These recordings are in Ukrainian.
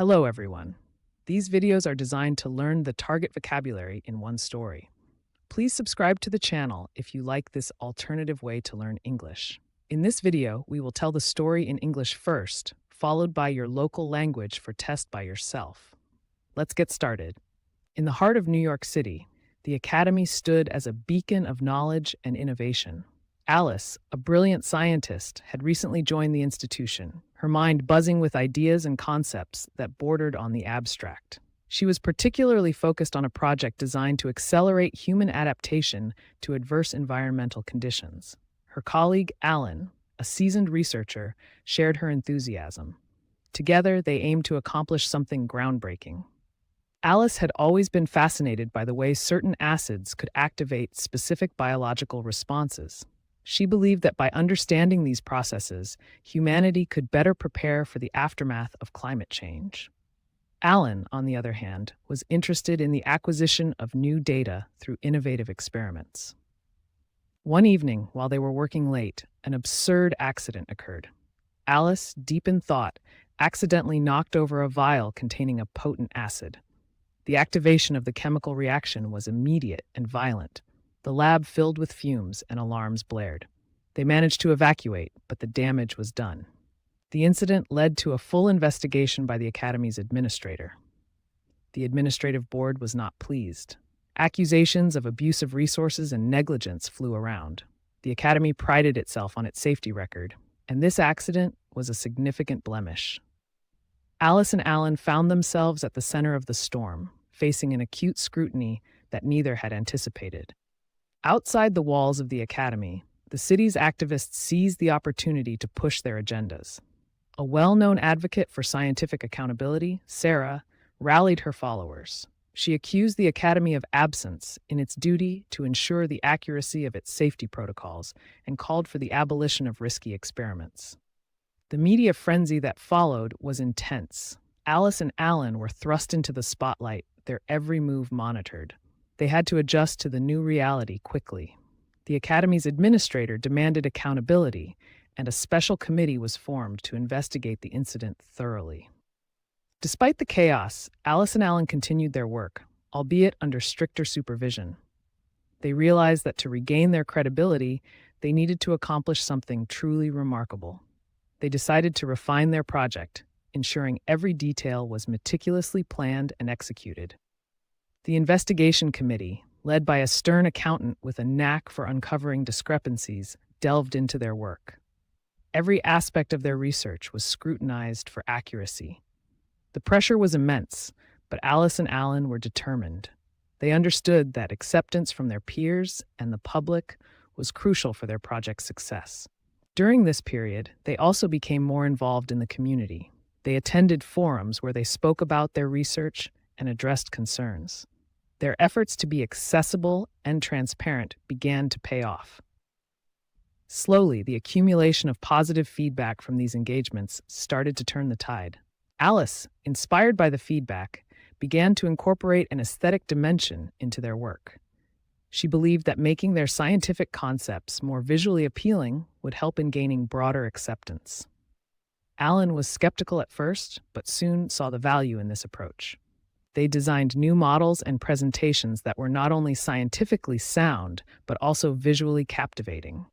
Hello, everyone. These videos are designed to learn the target vocabulary in one story. Please subscribe to the channel if you like this alternative way to learn English. In this video, we will tell the story in English first, followed by your local language for test by yourself. Let's get started. In the heart of New York City, the Academy stood as a beacon of knowledge and innovation. Alice, a brilliant scientist, had recently joined the institution, her mind buzzing with ideas and concepts that bordered on the abstract. She was particularly focused on a project designed to accelerate human adaptation to adverse environmental conditions. Her colleague, Alan, a seasoned researcher, shared her enthusiasm. Together, they aimed to accomplish something groundbreaking. Alice had always been fascinated by the way certain acids could activate specific biological responses, she believed that by understanding these processes, humanity could better prepare for the aftermath of climate change. Alan, on the other hand, was interested in the acquisition of new data through innovative experiments. One evening, while they were working late, an absurd accident occurred. Alice, deep in thought, accidentally knocked over a vial containing a potent acid. The activation of the chemical reaction was immediate and violent. The lab filled with fumes and alarms blared. They managed to evacuate, but the damage was done. The incident led to a full investigation by the Academy's administrator. The administrative board was not pleased. Accusations of abuse of resources and negligence flew around. The Academy prided itself on its safety record, and this accident was a significant blemish. Alice and Alan found themselves at the center of the storm, facing an acute scrutiny that neither had anticipated. Outside the walls of the academy, the city's activists seized the opportunity to push their agendas. A well known advocate for scientific accountability, Sarah, rallied her followers. She accused the Academy of absence in its duty to ensure the accuracy of its safety protocols and called for the abolition of risky experiments. The media frenzy that followed was intense. Alice and Alan were thrust into the spotlight, their every move monitored. They had to adjust to the new reality quickly. The Academy's administrator demanded accountability, and a special committee was formed to investigate the incident thoroughly. Despite the chaos, Alice and Alan continued their work, albeit under stricter supervision. They realized that to regain their credibility, they needed to accomplish something truly remarkable. They decided to refine their project, ensuring every detail was meticulously planned and executed. The investigation committee, led by a stern accountant with a knack for uncovering discrepancies, delved into their work. Every aspect of their research was scrutinized for accuracy. The pressure was immense, but Alice and Alan were determined. They understood that acceptance from their peers and the public was crucial for their project's success. During this period, they also became more involved in the community. They attended forums where they spoke about their research and addressed concerns. Their efforts to be accessible and transparent began to pay off. Slowly, the accumulation of positive feedback from these engagements started to turn the tide. Alice, inspired by the feedback, began to incorporate an aesthetic dimension into their work. She believed that making their scientific concepts more visually appealing would help in gaining broader acceptance. Alan was skeptical at first, but soon saw the value in this approach. They designed new models and presentations that were not only scientifically sound, but also visually captivating.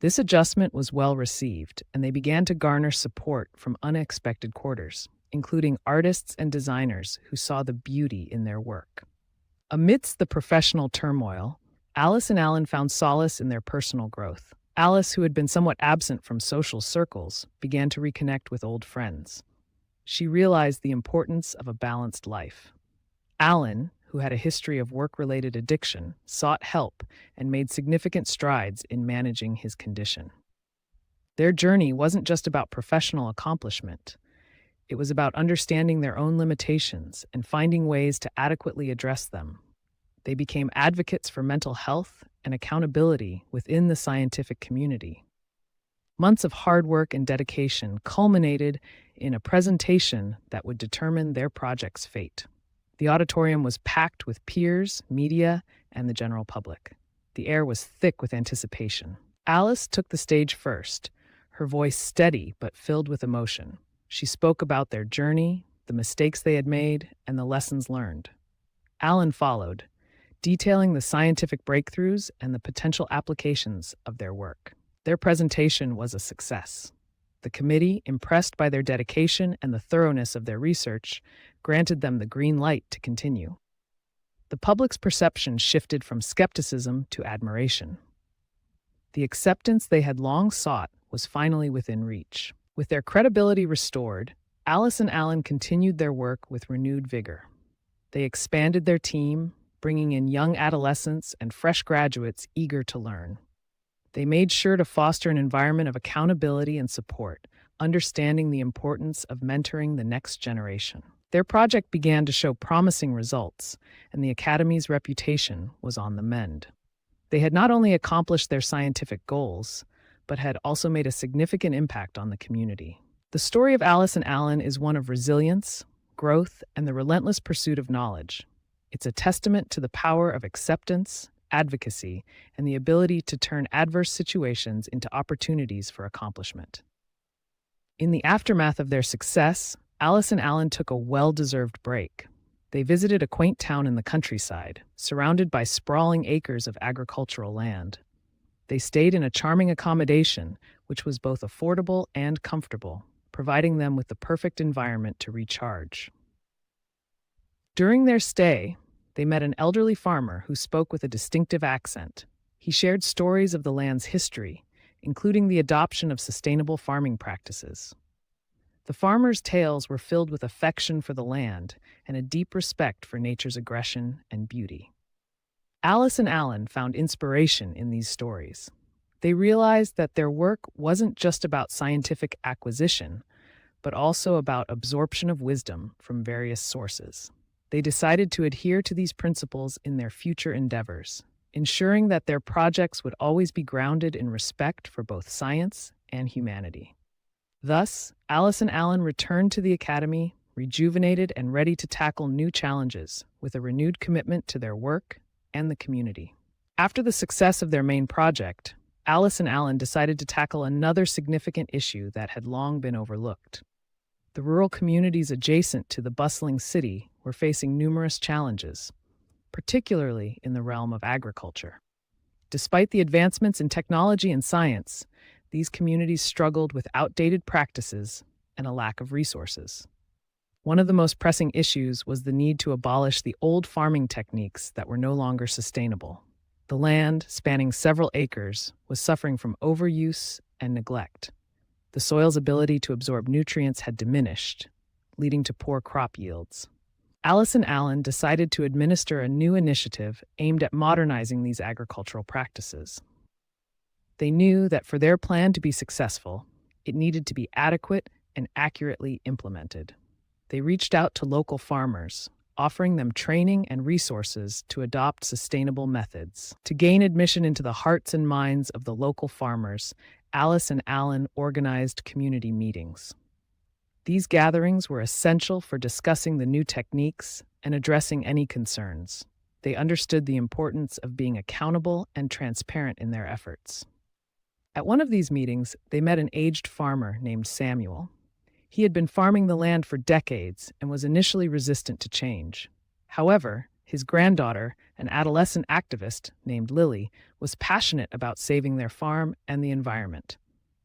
This adjustment was well received, and they began to garner support from unexpected quarters, including artists and designers who saw the beauty in their work. Amidst the professional turmoil, Alice and Alan found solace in their personal growth. Alice, who had been somewhat absent from social circles, began to reconnect with old friends. She realized the importance of a balanced life. Alan, who had a history of work related addiction, sought help and made significant strides in managing his condition. Their journey wasn't just about professional accomplishment, it was about understanding their own limitations and finding ways to adequately address them. They became advocates for mental health and accountability within the scientific community. Months of hard work and dedication culminated in a presentation that would determine their project's fate. The auditorium was packed with peers, media, and the general public. The air was thick with anticipation. Alice took the stage first, her voice steady but filled with emotion. She spoke about their journey, the mistakes they had made, and the lessons learned. Allen followed, detailing the scientific breakthroughs and the potential applications of their work. Their presentation was a success. The committee, impressed by their dedication and the thoroughness of their research, granted them the green light to continue. The public's perception shifted from skepticism to admiration. The acceptance they had long sought was finally within reach. With their credibility restored, Alice and Allen continued their work with renewed vigor. They expanded their team, bringing in young adolescents and fresh graduates eager to learn. They made sure to foster an environment of accountability and support, understanding the importance of mentoring the next generation. Their project began to show promising results, and the Academy's reputation was on the mend. They had not only accomplished their scientific goals, but had also made a significant impact on the community. The story of Alice and Allen is one of resilience, growth, and the relentless pursuit of knowledge. It's a testament to the power of acceptance, advocacy, and the ability to turn adverse situations into opportunities for accomplishment. In the aftermath of their success, Alice and Allen took a well deserved break. They visited a quaint town in the countryside, surrounded by sprawling acres of agricultural land. They stayed in a charming accommodation, which was both affordable and comfortable, providing them with the perfect environment to recharge. During their stay, they met an elderly farmer who spoke with a distinctive accent. He shared stories of the land's history, including the adoption of sustainable farming practices. The farmer's tales were filled with affection for the land and a deep respect for nature's aggression and beauty. Alice and Allen found inspiration in these stories. They realized that their work wasn't just about scientific acquisition, but also about absorption of wisdom from various sources. They decided to adhere to these principles in their future endeavors, ensuring that their projects would always be grounded in respect for both science and humanity. Thus, Alice and Allen returned to the Academy, rejuvenated and ready to tackle new challenges with a renewed commitment to their work and the community. After the success of their main project, Alice and Allen decided to tackle another significant issue that had long been overlooked. The rural communities adjacent to the bustling city were facing numerous challenges, particularly in the realm of agriculture. Despite the advancements in technology and science, these communities struggled with outdated practices and a lack of resources. One of the most pressing issues was the need to abolish the old farming techniques that were no longer sustainable. The land, spanning several acres, was suffering from overuse and neglect. The soil's ability to absorb nutrients had diminished, leading to poor crop yields. Alice and Allen decided to administer a new initiative aimed at modernizing these agricultural practices. They knew that for their plan to be successful, it needed to be adequate and accurately implemented. They reached out to local farmers, offering them training and resources to adopt sustainable methods. To gain admission into the hearts and minds of the local farmers, Alice and Allen organized community meetings. These gatherings were essential for discussing the new techniques and addressing any concerns. They understood the importance of being accountable and transparent in their efforts. At one of these meetings, they met an aged farmer named Samuel. He had been farming the land for decades and was initially resistant to change. However, his granddaughter, an adolescent activist named Lily, was passionate about saving their farm and the environment.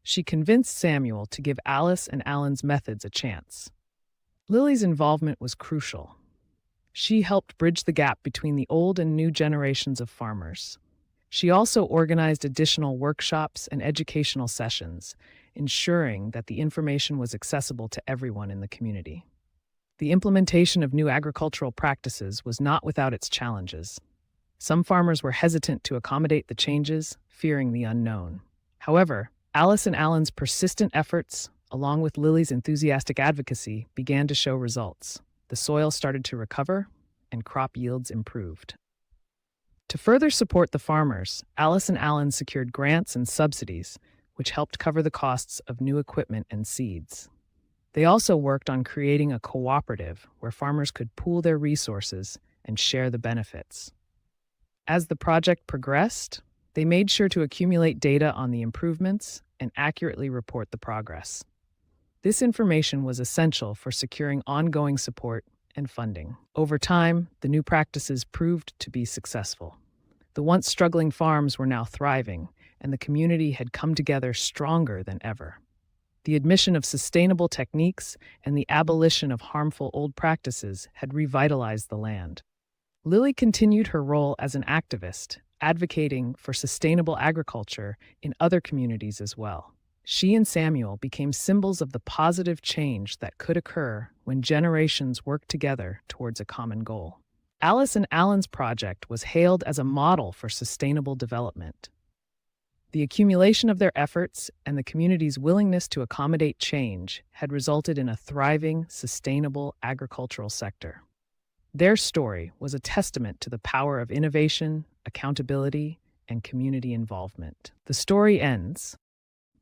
She convinced Samuel to give Alice and Allen's methods a chance. Lily's involvement was crucial. She helped bridge the gap between the old and new generations of farmers. She also organized additional workshops and educational sessions, ensuring that the information was accessible to everyone in the community. The implementation of new agricultural practices was not without its challenges. Some farmers were hesitant to accommodate the changes, fearing the unknown. However, Alice and Allen's persistent efforts, along with Lily's enthusiastic advocacy, began to show results. The soil started to recover, and crop yields improved. To further support the farmers, Alice and Allen secured grants and subsidies, which helped cover the costs of new equipment and seeds. They also worked on creating a cooperative where farmers could pool their resources and share the benefits. As the project progressed, they made sure to accumulate data on the improvements and accurately report the progress. This information was essential for securing ongoing support and funding. Over time, the new practices proved to be successful. The once struggling farms were now thriving, and the community had come together stronger than ever. The admission of sustainable techniques and the abolition of harmful old practices had revitalized the land. Lily continued her role as an activist, advocating for sustainable agriculture in other communities as well. She and Samuel became symbols of the positive change that could occur when generations work together towards a common goal. Alice and Alan's project was hailed as a model for sustainable development. The accumulation of their efforts and the community's willingness to accommodate change had resulted in a thriving, sustainable agricultural sector. Their story was a testament to the power of innovation, accountability, and community involvement. The story ends.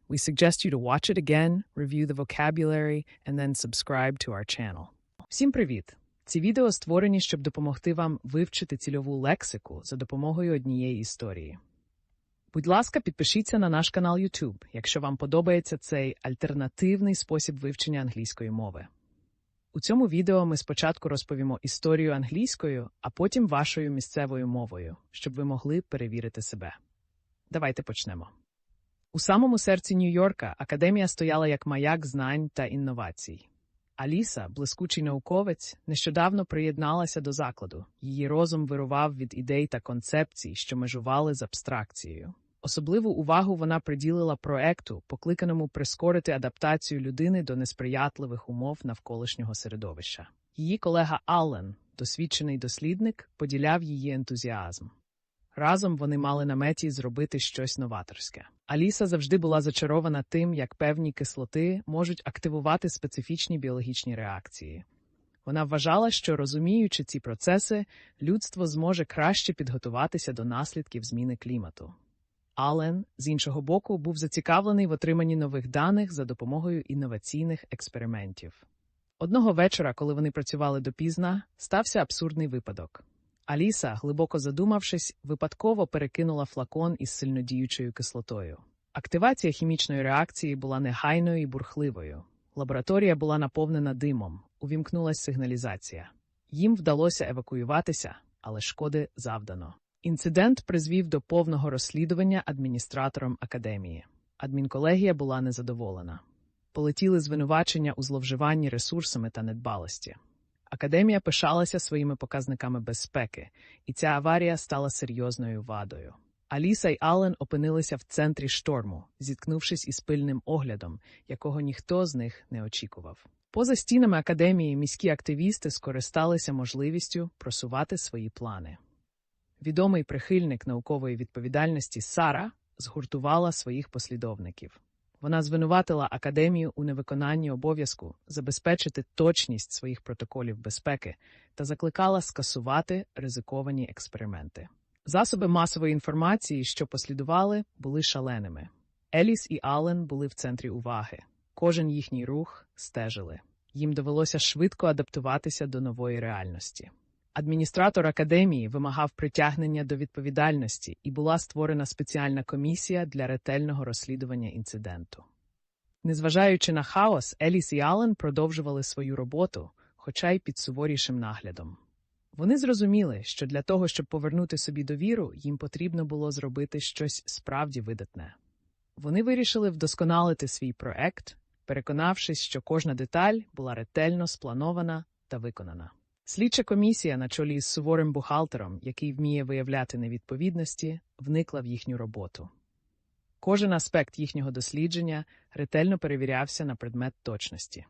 We suggest you to watch it again, review the vocabulary, and then subscribe to our channel. Всім привіт! Ці відео створені, щоб допомогти вам вивчити цільову лексику за допомогою однієї історії. Будь ласка, підпишіться на наш канал YouTube, якщо вам подобається цей альтернативний спосіб вивчення англійської мови. У цьому відео ми спочатку розповімо історію англійською, а потім вашою місцевою мовою, щоб ви могли перевірити себе. Давайте почнемо. У самому серці Нью-Йорка академія стояла як маяк знань та інновацій. Аліса, блискучий науковець, нещодавно приєдналася до закладу. Її розум вирував від ідей та концепцій, що межували з абстракцією. Особливу увагу вона приділила проекту, покликаному прискорити адаптацію людини до несприятливих умов навколишнього середовища. Її колега Аллен, досвідчений дослідник, поділяв її ентузіазм. Разом вони мали на меті зробити щось новаторське. Аліса завжди була зачарована тим, як певні кислоти можуть активувати специфічні біологічні реакції. Вона вважала, що розуміючи ці процеси, людство зможе краще підготуватися до наслідків зміни клімату. Ален, з іншого боку, був зацікавлений в отриманні нових даних за допомогою інноваційних експериментів. Одного вечора, коли вони працювали допізна, стався абсурдний випадок. Аліса, глибоко задумавшись, випадково перекинула флакон із сильнодіючою кислотою. Активація хімічної реакції була негайною і бурхливою. Лабораторія була наповнена димом, увімкнулася сигналізація. Їм вдалося евакуюватися, але шкоди завдано. Інцидент призвів до повного розслідування адміністратором академії. Адмінколегія була незадоволена. Полетіли звинувачення у зловживанні ресурсами та недбалості. Академія пишалася своїми показниками безпеки, і ця аварія стала серйозною вадою. Аліса й Аллен опинилися в центрі шторму, зіткнувшись із пильним оглядом, якого ніхто з них не очікував. Поза стінами академії міські активісти скористалися можливістю просувати свої плани. Відомий прихильник наукової відповідальності Сара згуртувала своїх послідовників. Вона звинуватила академію у невиконанні обов'язку забезпечити точність своїх протоколів безпеки та закликала скасувати ризиковані експерименти. Засоби масової інформації, що послідували, були шаленими. Еліс і Аллен були в центрі уваги. Кожен їхній рух стежили. Їм довелося швидко адаптуватися до нової реальності. Адміністратор академії вимагав притягнення до відповідальності і була створена спеціальна комісія для ретельного розслідування інциденту. Незважаючи на хаос, Еліс і Аллен продовжували свою роботу, хоча й під суворішим наглядом. Вони зрозуміли, що для того, щоб повернути собі довіру, їм потрібно було зробити щось справді видатне. Вони вирішили вдосконалити свій проект, переконавшись, що кожна деталь була ретельно спланована та виконана. Слідча комісія на чолі з суворим бухгалтером, який вміє виявляти невідповідності, вникла в їхню роботу. Кожен аспект їхнього дослідження ретельно перевірявся на предмет точності.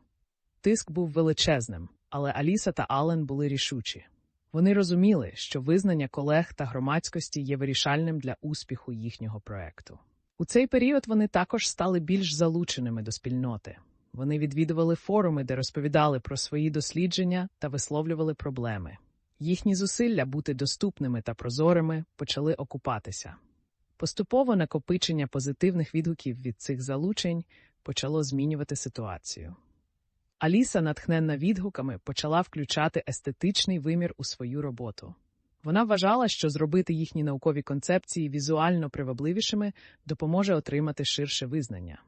Тиск був величезним, але Аліса та Аллен були рішучі. Вони розуміли, що визнання колег та громадськості є вирішальним для успіху їхнього проекту. У цей період вони також стали більш залученими до спільноти. Вони відвідували форуми, де розповідали про свої дослідження та висловлювали проблеми. Їхні зусилля бути доступними та прозорими почали окупатися. Поступово накопичення позитивних відгуків від цих залучень почало змінювати ситуацію. Аліса, натхненна відгуками, почала включати естетичний вимір у свою роботу. Вона вважала, що зробити їхні наукові концепції візуально привабливішими допоможе отримати ширше визнання.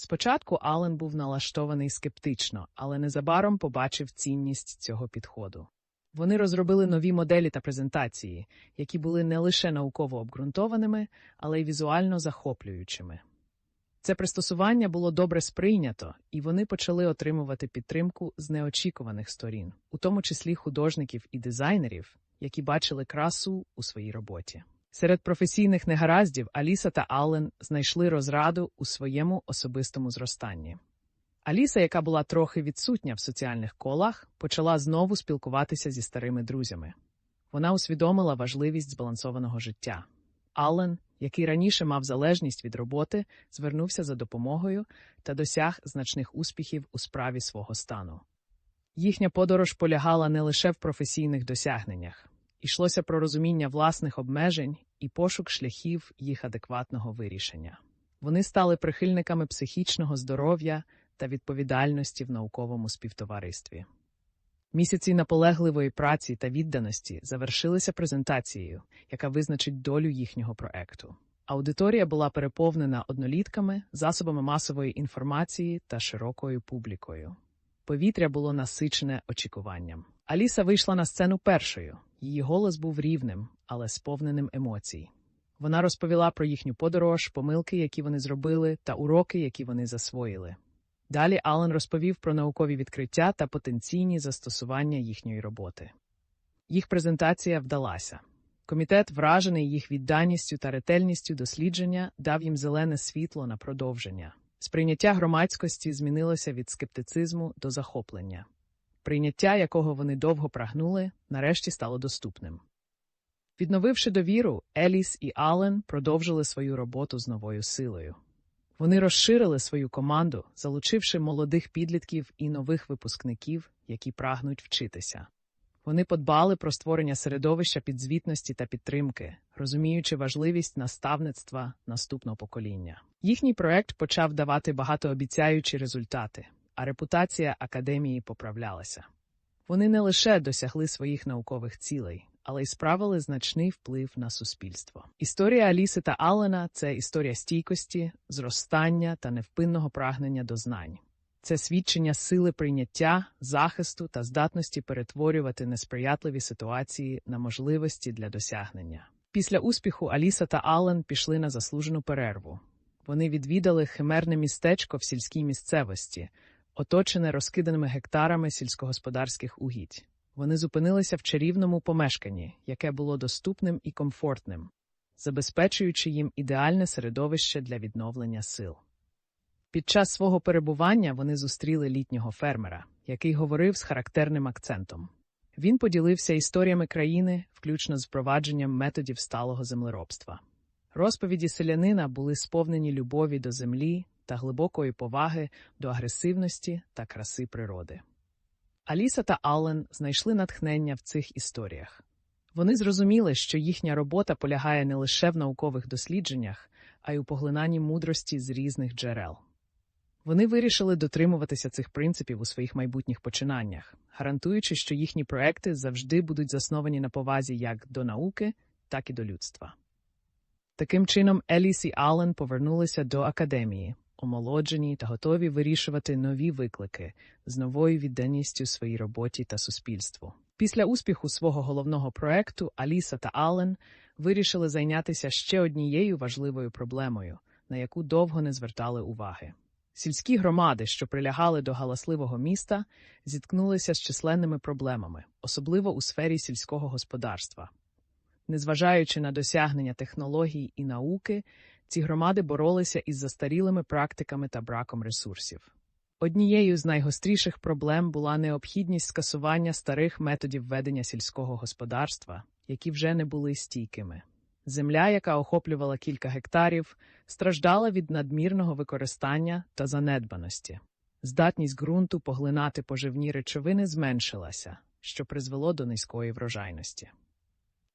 Спочатку Аллен був налаштований скептично, але незабаром побачив цінність цього підходу. Вони розробили нові моделі та презентації, які були не лише науково обґрунтованими, але й візуально захоплюючими. Це пристосування було добре сприйнято, і вони почали отримувати підтримку з неочікуваних сторін, у тому числі художників і дизайнерів, які бачили красу у своїй роботі. Серед професійних негараздів Аліса та Аллен знайшли розраду у своєму особистому зростанні. Аліса, яка була трохи відсутня в соціальних колах, почала знову спілкуватися зі старими друзями. Вона усвідомила важливість збалансованого життя. Аллен, який раніше мав залежність від роботи, звернувся за допомогою та досяг значних успіхів у справі свого стану. Їхня подорож полягала не лише в професійних досягненнях, йшлося про розуміння власних обмежень і пошук шляхів їх адекватного вирішення. Вони стали прихильниками психічного здоров'я та відповідальності в науковому співтоваристві. Місяці наполегливої праці та відданості завершилися презентацією, яка визначить долю їхнього проекту. Аудиторія була переповнена однолітками, засобами масової інформації та широкою публікою. Повітря було насичене очікуванням. Аліса вийшла на сцену першою. Її голос був рівним, але сповненим емоцій. Вона розповіла про їхню подорож, помилки, які вони зробили, та уроки, які вони засвоїли. Далі Аллен розповів про наукові відкриття та потенційні застосування їхньої роботи. Їх презентація вдалася. Комітет, вражений їх відданістю та ретельністю дослідження, дав їм зелене світло на продовження. Сприйняття громадськості змінилося від скептицизму до захоплення. Прийняття, якого вони довго прагнули, нарешті стало доступним. Відновивши довіру, Еліс і Аллен продовжили свою роботу з новою силою. Вони розширили свою команду, залучивши молодих підлітків і нових випускників, які прагнуть вчитися. Вони подбали про створення середовища підзвітності та підтримки, розуміючи важливість наставництва наступного покоління. Їхній проект почав давати багатообіцяючі результати, а репутація академії поправлялася. Вони не лише досягли своїх наукових цілей, але й справили значний вплив на суспільство. Історія Аліси та Аллена це історія стійкості, зростання та невпинного прагнення до знань. Це свідчення сили прийняття, захисту та здатності перетворювати несприятливі ситуації на можливості для досягнення. Після успіху Аліса та Аллен пішли на заслужену перерву. Вони відвідали химерне містечко в сільській місцевості, оточене розкиданими гектарами сільськогосподарських угідь. Вони зупинилися в чарівному помешканні, яке було доступним і комфортним, забезпечуючи їм ідеальне середовище для відновлення сил. Під час свого перебування вони зустріли літнього фермера, який говорив з характерним акцентом. Він поділився історіями країни, включно з впровадженням методів сталого землеробства. Розповіді селянина були сповнені любові до землі та глибокої поваги до агресивності та краси природи. Аліса та Аллен знайшли натхнення в цих історіях. Вони зрозуміли, що їхня робота полягає не лише в наукових дослідженнях, а й у поглинанні мудрості з різних джерел. Вони вирішили дотримуватися цих принципів у своїх майбутніх починаннях, гарантуючи, що їхні проекти завжди будуть засновані на повазі як до науки, так і до людства. Таким чином, Еліс і Аллен повернулися до академії, омолоджені та готові вирішувати нові виклики з новою відданістю своїй роботі та суспільству. Після успіху свого головного проекту Аліса та Аллен вирішили зайнятися ще однією важливою проблемою, на яку довго не звертали уваги. Сільські громади, що прилягали до галасливого міста, зіткнулися з численними проблемами, особливо у сфері сільського господарства. Незважаючи на досягнення технологій і науки, ці громади боролися із застарілими практиками та браком ресурсів. Однією з найгостріших проблем була необхідність скасування старих методів ведення сільського господарства, які вже не були стійкими. Земля, яка охоплювала кілька гектарів, страждала від надмірного використання та занедбаності. Здатність ґрунту поглинати поживні речовини зменшилася, що призвело до низької врожайності.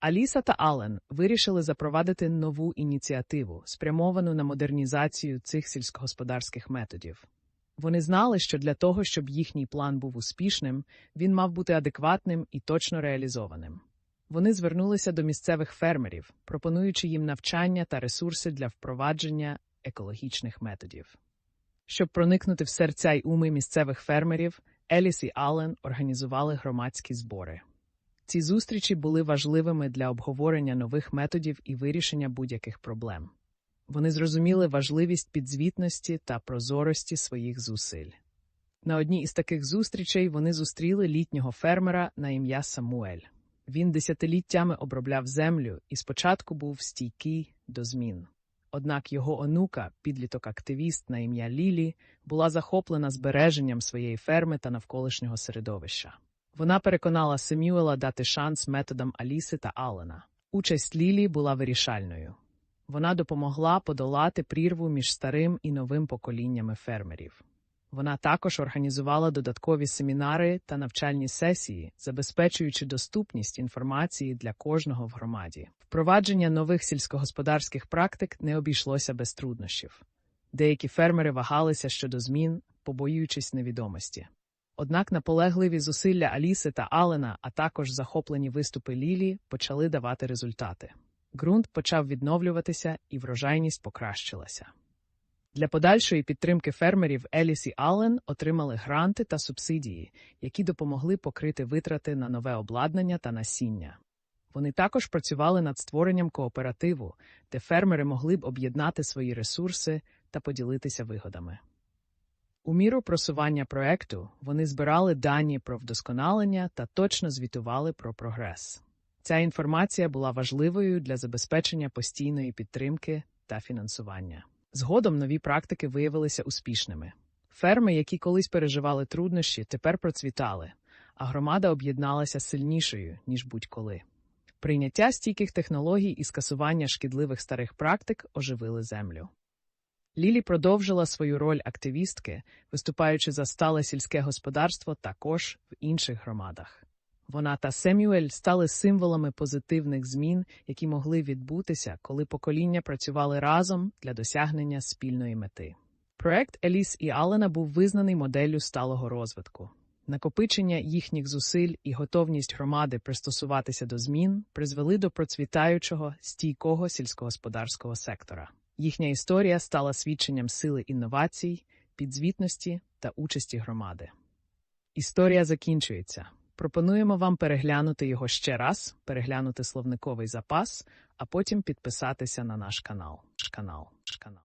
Аліса та Аллен вирішили запровадити нову ініціативу, спрямовану на модернізацію цих сільськогосподарських методів. Вони знали, що для того, щоб їхній план був успішним, він мав бути адекватним і точно реалізованим. Вони звернулися до місцевих фермерів, пропонуючи їм навчання та ресурси для впровадження екологічних методів. Щоб проникнути в серця й уми місцевих фермерів, Еліс і Аллен організували громадські збори. Ці зустрічі були важливими для обговорення нових методів і вирішення будь-яких проблем. Вони зрозуміли важливість підзвітності та прозорості своїх зусиль. На одній із таких зустрічей вони зустріли літнього фермера на ім'я Самуель. Він десятиліттями обробляв землю і спочатку був стійкий до змін. Однак його онука, підліток-активіст на ім'я Лілі, була захоплена збереженням своєї ферми та навколишнього середовища. Вона переконала Семюела дати шанс методам Аліси та Аллена. Участь Лілі була вирішальною. Вона допомогла подолати прірву між старим і новим поколіннями фермерів. Вона також організувала додаткові семінари та навчальні сесії, забезпечуючи доступність інформації для кожного в громаді. Впровадження нових сільськогосподарських практик не обійшлося без труднощів. Деякі фермери вагалися щодо змін, побоюючись невідомості. Однак наполегливі зусилля Аліси та Алена, а також захоплені виступи Лілі, почали давати результати. Ґрунт почав відновлюватися і врожайність покращилася. Для подальшої підтримки фермерів Еліс і Аллен отримали гранти та субсидії, які допомогли покрити витрати на нове обладнання та насіння. Вони також працювали над створенням кооперативу, де фермери могли б об'єднати свої ресурси та поділитися вигодами. У міру просування проекту вони збирали дані про вдосконалення та точно звітували про прогрес. Ця інформація була важливою для забезпечення постійної підтримки та фінансування. Згодом нові практики виявилися успішними. Ферми, які колись переживали труднощі, тепер процвітали, а громада об'єдналася сильнішою, ніж будь-коли. Прийняття стійких технологій і скасування шкідливих старих практик оживили землю. Лілі продовжила свою роль активістки, виступаючи за стале сільське господарство також в інших громадах. Вона та Семюель стали символами позитивних змін, які могли відбутися, коли покоління працювали разом для досягнення спільної мети. Проект Еліс і Аллена був визнаний моделлю сталого розвитку. Накопичення їхніх зусиль і готовність громади пристосуватися до змін призвели до процвітаючого, стійкого сільськогосподарського сектора. Їхня історія стала свідченням сили інновацій, підзвітності та участі громади. Історія закінчується. Пропонуємо вам переглянути його ще раз, переглянути словниковий запас, а потім підписатися на наш канал. канал. канал.